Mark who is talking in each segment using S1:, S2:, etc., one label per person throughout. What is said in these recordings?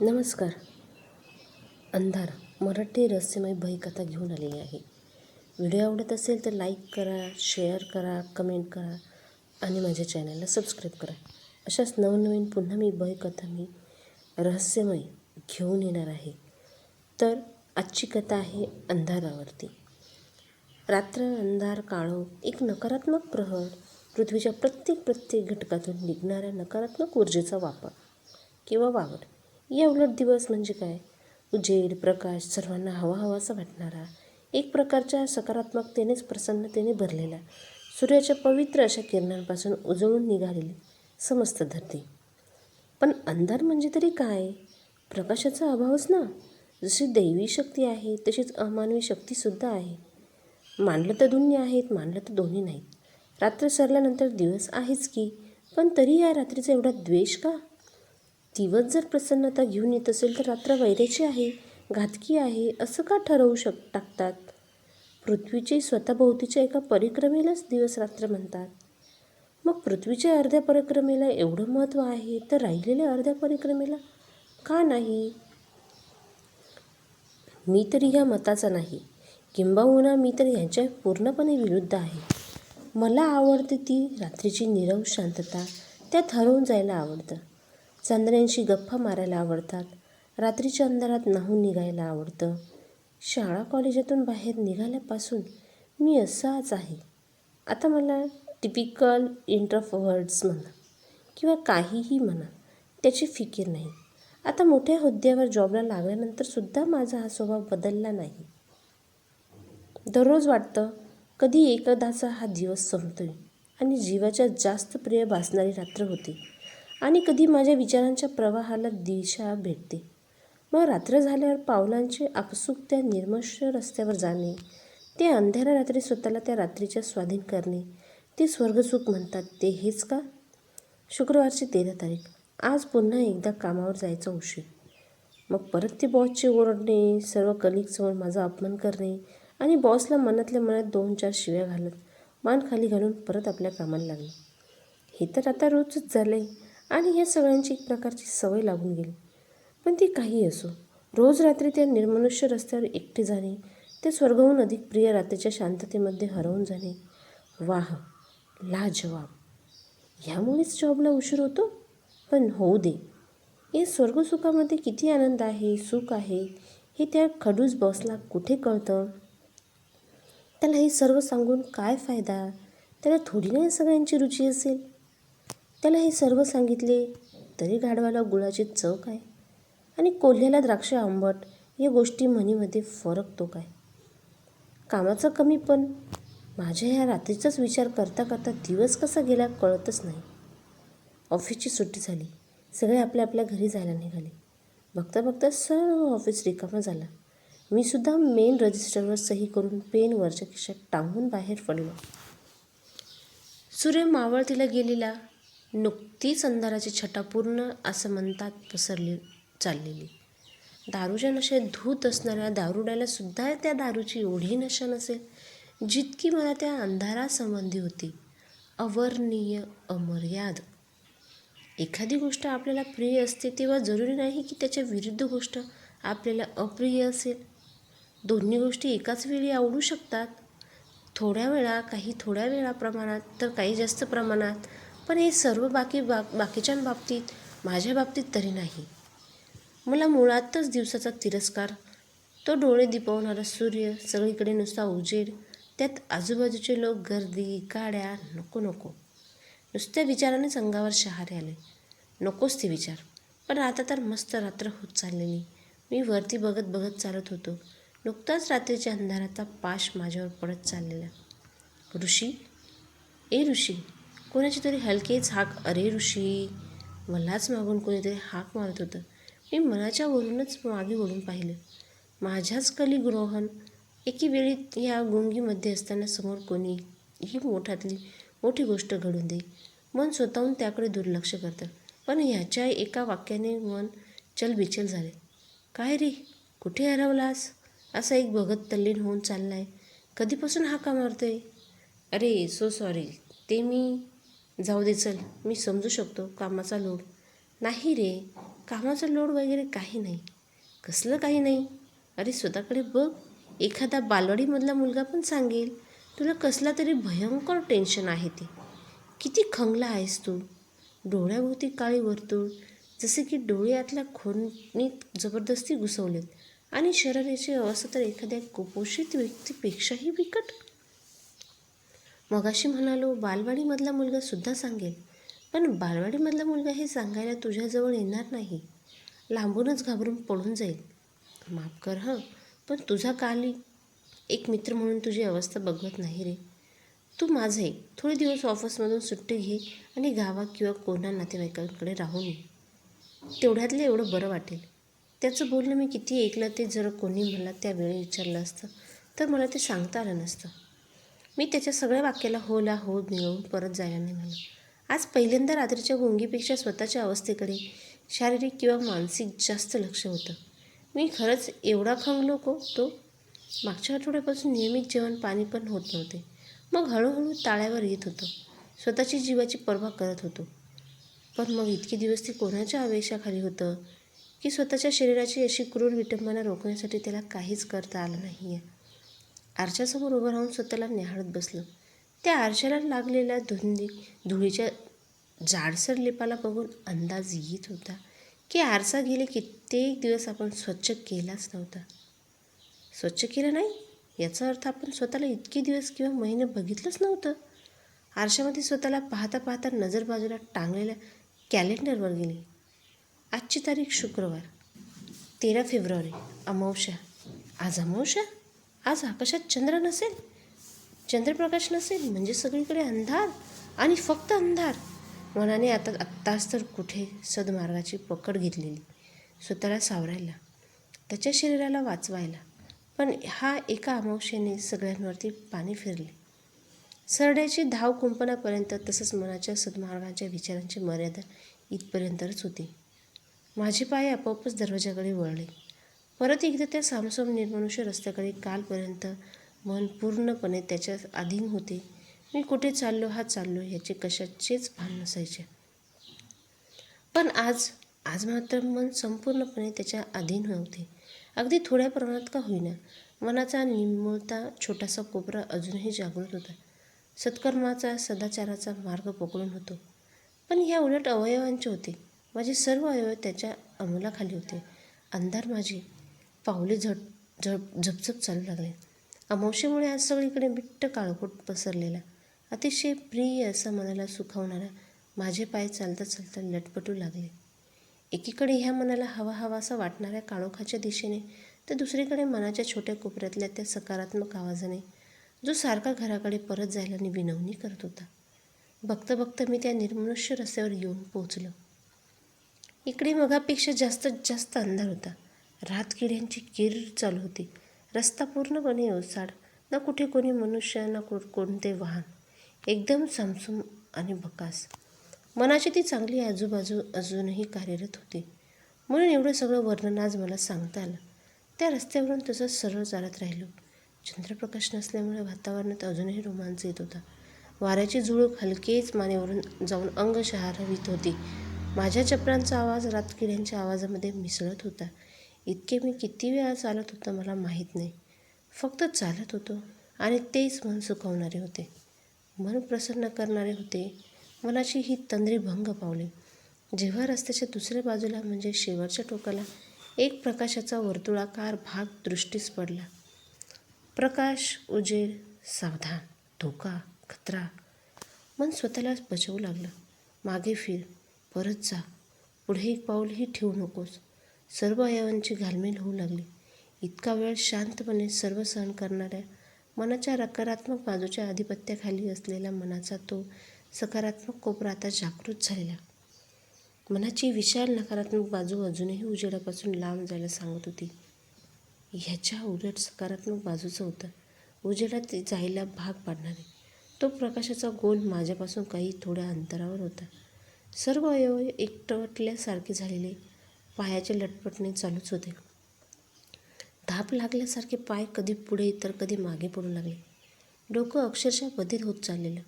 S1: नमस्कार. अंधार मराठी रहस्यमय भयकथा घेऊन आलेली आहे. व्हिडिओ आवडत असेल तर लाईक करा शेअर करा कमेंट करा आणि माझ्या चॅनलला सबस्क्राईब करा. अशाच नवनवीन पुन्हा मी भयकथा मी रहस्यमय घेऊन येणार आहे. तर आजची कथा आहे अंधारावरती. रात्र अंधार काळो एक नकारात्मक प्रहर पृथ्वीच्या प्रत्येक प्रत्येक घटकातून निघणाऱ्या नकारात्मक ऊर्जेचा वापर किंवा वावर. या उलट दिवस म्हणजे काय? उजेड प्रकाश सर्वांना हवा हवासा वाटणारा एक प्रकारच्या सकारात्मकतेनेच प्रसन्नतेने भरलेला सूर्याच्या पवित्र अशा किरणांपासून उजळून निघालेली समस्त धरती. पण अंधार म्हणजे तरी काय? प्रकाशाचा अभावच ना? जशी दैवी शक्ती आहे तशीच अमानवी शक्तीसुद्धा आहे. मानलं तर दोन्ही आहेत मानलं तर दोन्ही नाहीत. रात्र सरल्यानंतर दिवस आहेच की पण तरी या रात्रीचा एवढा द्वेष का? दिवस जर प्रसन्नता घेऊन येत असेल तर रात्र वैराची आहे घातकी आहे असं का ठरवू शक टाकतात? पृथ्वीचे स्वतःभोवतीच्या एका परिक्रमेलाच दिवस रात्र म्हणतात. मग पृथ्वीच्या अर्ध्या परिक्रमेला एवढं महत्त्व आहे तर राहिलेल्या अर्ध्या परिक्रमेला का नाही? मी तरी ह्या मताचा नाही. किंबहुना मी तर ह्यांच्या पूर्णपणे विरुद्ध आहे. मला आवडते ती रात्रीची निरव शांतता त्यात हरवून जायला आवडतं. चांदण्यांशी गप्पा मारायला आवडतात. रात्रीच्या अंधारात नाहून निघायला आवडतं. शाळा कॉलेजातून बाहेर निघाल्यापासून मी असाच आहे. आता मला टिपिकल इंट्रफवर्ड्स म्हणा किंवा काहीही म्हणा त्याची फिकीर नाही. आता मोठ्या हुद्द्यावर जॉबला लागल्यानंतरसुद्धा माझा हा स्वभाव बदलला नाही. दररोज वाटतं कधी एकदाचा हा दिवस संपतोय आणि जीवाच्या जास्त प्रिय भासणारी रात्र होती. आणि कधी माझ्या विचारांच्या प्रवाहाला दिशा भेटते. मग रात्र झाल्यावर पावलांचे आपसूक त्या निर्मश रस्त्यावर जाणे ते अंधाऱ्या रात्री स्वतःला त्या रात्रीच्या स्वाधीन करणे ते स्वर्गसुख म्हणतात ते हेच का? शुक्रवारची तेरा तारीख. आज पुन्हा एकदा कामावर जायचा उशीर. मग परत ते बॉसचे ओरडणे सर्व कलिगसमोर माझा अपमान करणे आणि बॉसला मनातल्या मनात दोन चार शिव्या घालत मान खाली घालून परत आपल्या कामाला लागले. हे तर आता रोजच झालं आहे आणि ह्या सगळ्यांची एक प्रकारची सवय लागून गेली. पण ती काही असो. रोज रात्री त्या निर्मनुष्य रस्त्यावर एकटे जाणे ते स्वर्गहून अधिक प्रिय रात्रीच्या शांततेमध्ये हरवून जाणे. वाह! लाजवाब! ह्यामुळेच जॉबला उशीर होतो? पण होऊ दे. या स्वर्गसुखामध्ये किती आनंद आहे सुख आहे हे त्या खडूस बॉसला कुठे कळतं? त्याला हे सर्व सांगून काय फायदा? त्याला थोडी नाही सगळ्यांची रुची असेल? त्याला हे सर्व सांगितले तरी गाढवाला गुळाची चव काय? आणि कोल्ह्याला द्राक्ष आंबट या गोष्टी म्हणीमध्ये फरक तो काय? कामाचं कमी पण. माझ्या ह्या रात्रीचाच विचार करता करता दिवस कसा गेला कळतच नाही. ऑफिसची सुट्टी झाली. सगळे आपल्या आपल्या घरी जायला निघाले. बघता बघता सर्व ऑफिस रिकामा झाला. मी सुद्धा मेन रजिस्टरवर सही करून पेन वरच्या खिशात टांगून बाहेर पडलो. सूर्य मावळतीला गेलेला. नुकतीच अंधाराची छटा पूर्ण असं म्हणतात पसरली चाललेली. दारूच्या नशेत धूत असणाऱ्या दारुड्याला सुद्धा त्या दारूची एवढी नशा नसेल जितकी मला त्या अंधारासंबंधी होती. अवर्णीय अमर्याद एखादी गोष्ट आपल्याला प्रिय असते तेव्हा जरुरी नाही की त्याच्या विरुद्ध गोष्ट आपल्याला अप्रिय असेल. दोन्ही गोष्टी एकाच वेळी आवडू शकतात. थोड्या वेळा काही थोड्या वेळा प्रमाणात तर काही जास्त प्रमाणात पण हे सर्व बाकी बा बाकीच्या बाबतीत माझ्या बाबतीत तरी नाही. मला मुळातच दिवसाचा तिरस्कार तो डोळे दिपवणारा सूर्य सगळीकडे नुसता उजेड त्यात आजूबाजूचे लोक गर्दी गाड्या नको नको. नुसत्या विचारानेच अंगावर शहारे आले. नकोच ते विचार. पण आता तर मस्त रात्र होत चाललेली. मी वरती बघत बघत चालत होतो. नुकताच रात्रीच्या अंधाराचा पाश माझ्यावर पडत चाललेला. ऋषी? ए ऋषी कोणाची तरी हलकेच हाक अरे ऋषी मलाच मागून कोणीतरी हाक मारत होतं. मी मनाच्या वरूनच मागे वळून पाहिलं. माझ्याच कली रोहन एकी वेळी या गुंगीमध्ये असताना समोर कोणी ही मोठातली मोठी गोष्ट घडून दे मन स्वतःहून त्याकडे दुर्लक्ष करतं. पण ह्याच्या एका वाक्याने मन चलबिचल झाले. काय रे? कुठे हरवलास? असा एक भगत तल्लीन होऊन चालला आहे कधीपासून हाका मारतोय? अरे सो सॉरी ते मी जाऊ दे चल. मी समजू शकतो कामाचा लोड. नाही रे कामाचा लोड वगैरे काही नाही. कसलं काही नाही? अरे स्वतःकडे बघ. एखादा बालवाडीमधला मुलगा पण सांगेल. तुला कसला तरी भयंकर टेन्शन आहे ते. किती खंगला आहेस तू. डोळ्याभोवती काळी वर्तुळ. जसे की डोळ्यातल्या खोनीत जबरदस्ती घुसवलेत. आणि शरीराची अवस्था तर एखाद्या कुपोषित व्यक्तीपेक्षाही बिकट. मगाशी म्हणालो बालवाडीमधला मुलगा सुद्धा सांगेल. पण बालवाडीमधला मुलगा हे सांगायला तुझ्याजवळ येणार नाही. लांबूनच घाबरून पळून जाईल. माफ कर हं. पण तुझा काली एक मित्र म्हणून तुझी अवस्था बघवत नाही रे. तू माझं. एक थोडे दिवस ऑफिसमधून सुट्टी घे आणि गावात किंवा कोणा नातेवाईकांकडे राहून ये तेवढ्यातलं एवढं बरं वाटेल. त्याचं बोलणं मी किती ऐकलं ते जर कोणी मला त्यावेळी विचारलं असतं तर मला ते सांगता आलं नसतं. मी त्याच्या सगळ्या वाक्याला होला हो, हो मिळवून हो, परत जायला निघालो आज पहिल्यांदा रात्रीच्या गुंगीपेक्षा स्वतःच्या अवस्थेकडे शारीरिक किंवा मानसिक जास्त लक्ष होतं. मी खरंच एवढा खंगलो को तो मागच्या आठवड्यापासून नियमित जेवण पाणी पण होत नव्हते. मग हळूहळू ताळ्यावर येत होतं. स्वतःची जीवाची पर्वा करत होतो. पण मग इतके दिवस ते कोणाच्या आवेशाखाली होतं? की स्वतःच्या शरीराची अशी क्रूर विटंबना रोखण्यासाठी त्याला काहीच करता आलं नाही आहे आरशासमोर उभं राहून स्वतःला निहाळत बसलं. त्या आरशाला लागलेल्या धुंदी धुळीच्या जाडसर लिपाला बघून अंदाज येत होता की आरसा गेले कित्येक दिवस आपण स्वच्छ केलाच नव्हता. स्वच्छ केलं नाही? याचा अर्थ आपण स्वतःला इतके दिवस किंवा महिने बघितलंच नव्हतं. आरशामध्ये स्वतःला पाहता पाहता नजर बाजूला टांगलेल्या कॅलेंडरवर गेली. आजची तारीख शुक्रवार तेरा फेब्रुवारी. अमावस्या. आज अमावस्या? आज आकाशात चंद्र नसेल चंद्रप्रकाश नसेल म्हणजे सगळीकडे अंधार आणि फक्त अंधार. मनाने आता आत्ताच तर कुठे सदमार्गाची पकड घेतलेली स्वतःला सावरायला त्याच्या शरीराला वाचवायला. पण हा एका अमावशेने सगळ्यांवरती पाणी फिरले. सरड्याची धाव कुंपणापर्यंत तसंच मनाच्या सद्मार्गाच्या विचारांची मर्यादा इथपर्यंतच होती. माझे पाय आपोआपच दरवाजाकडे वळले. परत एकदा त्या सामसम निर्मनुष्य रस्त्याकडे कालपर्यंत मन पूर्णपणे त्याच्या अधीन होते. मी कुठे चाललो हा चाललो याचे कशाचेच भान नसायचे. पण आज आज मात्र मन संपूर्णपणे त्याच्या अधीन होते. अगदी थोड्या प्रमाणात का होईना मनाचा निम्मळता छोटासा कोपरा अजूनही जागृत होता. सत्कर्माचा सदाचाराचा मार्ग पकडून होतो. पण ह्या उलट अवयवांचे होते. माझे सर्व अवयव त्याच्या अंमलाखाली होते. अंधार माझी पावले झट झप झपझप चालू लागले. अमावशेमुळे आज सगळीकडे बिट्ट काळकोट पसरलेला. अतिशय प्रिय असा मनाला सुखावणारा माझे पाय चालता चालता लटपटू लागले. एकीकडे ह्या मनाला हवा हवासा वाटणाऱ्या काळोखाच्या दिशेने तर दुसरीकडे मनाच्या छोट्या कोपऱ्यातल्या त्या सकारात्मक आवाजाने जो सारखा घराकडे परत जायला आणि विनवणी करत होता. बघता बघता मी त्या निर्मनुष्य रस्त्यावर येऊन पोहोचलो. इकडे मगापेक्षा जास्त जास्त अंधार होता. रातकिड्यांची किर चालू होती. रस्ता पूर्णपणे ओसाड. ना कुठे कोणी मनुष्य ना को कोणते वाहन. एकदम सामसूम आणि बकास. मनाची ती चांगली आजूबाजू अजूनही कार्यरत होती. म्हणून एवढं सगळं वर्णन आज मला सांगता आलं. त्या रस्त्यावरून तसंच सरळ चालत राहिलो. चंद्रप्रकाश नसल्यामुळे वातावरणात अजूनही रोमांच येत होता. वाऱ्याची झुळूक हलकेच मानेवरून जाऊन अंग शहारवीत होती. माझ्या चपलांचा आवाज रातकिड्यांच्या आवाजामध्ये मिसळत होता. इतके मी किती वेळा चालत होतं मला माहीत नाही. फक्त चालत होतो आणि तेच मन सुखवणारे होते. मन प्रसन्न करणारे होते. मनाची ही तंद्री भंग पावली. जेव्हा रस्त्याच्या दुसऱ्या बाजूला म्हणजे शेवटच्या टोकाला एक प्रकाशाचा वर्तुळाकार भाग दृष्टीस पडला. प्रकाश उजेड सावधान धोका खतरा. मन स्वतःला बचवू लागलं. मागे फिर परत जा. पुढे एक पाऊलही ठेवू नकोस. सर्व अवयवांची घालमेल होऊ लागली. इतका वेळ शांतपणे सर्व सहन करणाऱ्या मनाच्या नकारात्मक बाजूच्या आधिपत्याखाली असलेल्या मनाचा तो सकारात्मक कोपरा आता जागृत झालेला. मनाची विशाल नकारात्मक बाजू अजूनही उजेडापासून लांब जायला सांगत होती. ह्याच्या उलट सकारात्मक बाजूचं होतं. उजेडात जायला भाग पाडणारे. तो प्रकाशाचा गोल माझ्यापासून काही थोड्या अंतरावर होता. सर्व अवयव एकटवटल्यासारखे झालेले. पायाचे लटपटणे चालूच होते. धाप लागल्यासारखे पाय कधी पुढे तर कधी मागे पडू लागले. डोकं अक्षरशः बधित होत चाललेलं.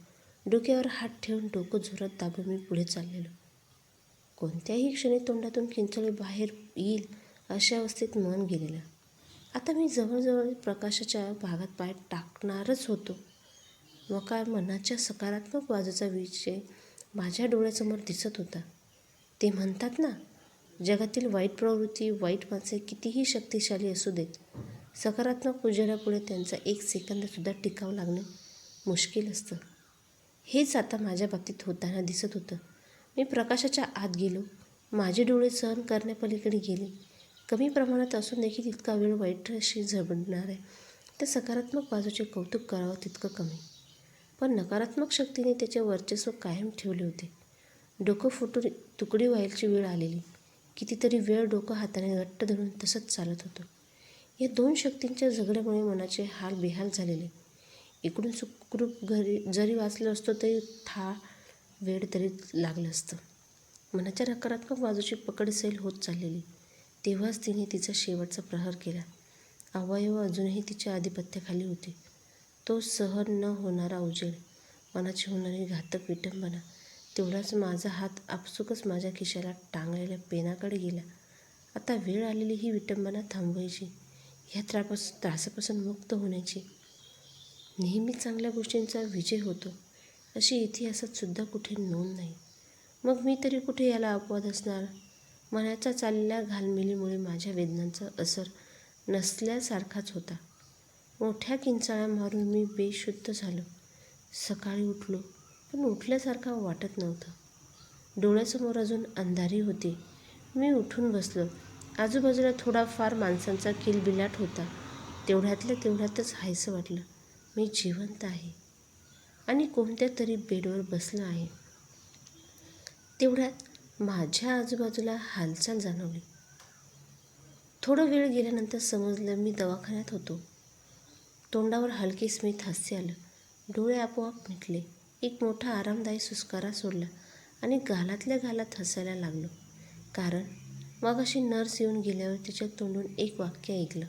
S1: डोक्यावर हात ठेवून डोकं जोरात दाबून मी पुढे चाललेलो. कोणत्याही क्षणी तोंडातून किंचळी बाहेर येईल अशा अवस्थेत मन गेलेलं. आता मी जवळजवळ प्रकाशाच्या भागात पाय टाकणारच होतो. मग काय मनाच्या सकारात्मक बाजूचा विषय माझ्या डोळ्यासमोर दिसत होता. ते म्हणतात ना जगातील वाईट प्रवृत्ती वाईट माणसे कितीही शक्तिशाली असू देत सकारात्मक उजेडापुढे त्यांचा एक सेकंदसुद्धा टिकाव लागणं मुश्किल असतं. हेच आता माझ्या बाबतीत होताना दिसत होतं. मी प्रकाशाच्या आत गेलो. माझे डोळे सहन करण्यापलीकडे गेले. कमी प्रमाणात असून देखील इतका वेळ वाईटशी झबडणार आहे. तर सकारात्मक बाजूचे कौतुक करावं तितकं कमी. पण नकारात्मक शक्तीने त्याचे वर्चस्व कायम ठेवले होते. डोकं फुटून तुकडी व्हायची वेळ आलेली. कितीतरी वेळ डोकं हाताने घट्ट धरून तसंच चालत होतं. या दोन शक्तींच्या झगड्यामुळे मनाचे हाल बेहाल झालेले. इकडून सुखरूप घरी जरी वाचलं असतो तरी था वेळ तरी लागलं असतं. मनाच्या नकारात्मक बाजूची पकड सैल होत चाललेली. तेव्हाच तिने तिचा शेवटचा प्रहार केला. अवयव अजूनही तिच्या आधिपत्याखाली होते. तो सहन न होणारा उजेड मनाची होणारी घातक विटंबना तेवढाच माझा हात आपसुकच माझ्या खिशाला टांगलेल्या पेनाकडे गेला. आता वेळ आलेली ही विटंबना थांबवायची. ह्या त्रापास त्रासापासून मुक्त होण्याची. नेहमी चांगल्या गोष्टींचा विजय होतो. अशी इतिहासात सुद्धा कुठे नोंद नाही. मग मी तरी कुठे याला अपवाद असणार? मनाच्या चाललेल्या घालमेलीमुळे माझ्या वेदनांचा असर नसल्यासारखाच होता. मोठ्या किंचाळ्या मारून मी बेशुद्ध झालो. सकाळी उठलो. पण उठल्यासारखा वाटत नव्हतं. डोळ्यासमोर अजून अंधारी होती. मी उठून बसलो. आजूबाजूला थोडाफार माणसांचा किलबिलाट होता. तेवढ्यातल्या तेवढ्यातच हायसं वाटलं. मी जिवंत आहे. आणि कोणत्या तरी बेडवर बसलं आहे. तेवढ्यात माझ्या आजूबाजूला हालचाल जाणवली. थोडं वेळ गेल्यानंतर समजलं मी दवाखान्यात होतो. तोंडावर हलके स्मित हास्य आलं. डोळे आपोआप मिटले. एक मोठा आरामदायी सुस्कारा सोडला आणि घालातल्या घालात हसायला लागलो. कारण मग अशी नर्स येऊन गेल्यावर तिच्या तोंडून एक वाक्य ऐकलं.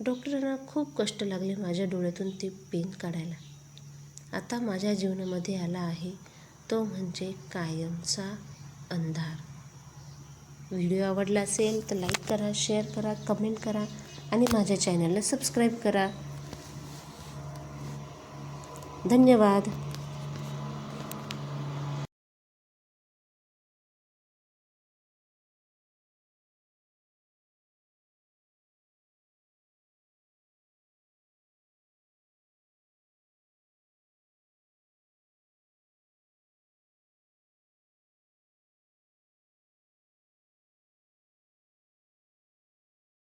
S1: डॉक्टरांना खूप कष्ट लागले माझ्या डोळ्यातून ते पेन काढायला. आता माझ्या जीवनामध्ये आला आहे तो म्हणजे कायमचा अंधार. व्हिडिओ आवडला असेल तर लाईक करा शेअर करा कमेंट करा आणि माझ्या चॅनलला सबस्क्राईब करा. धन्यवाद.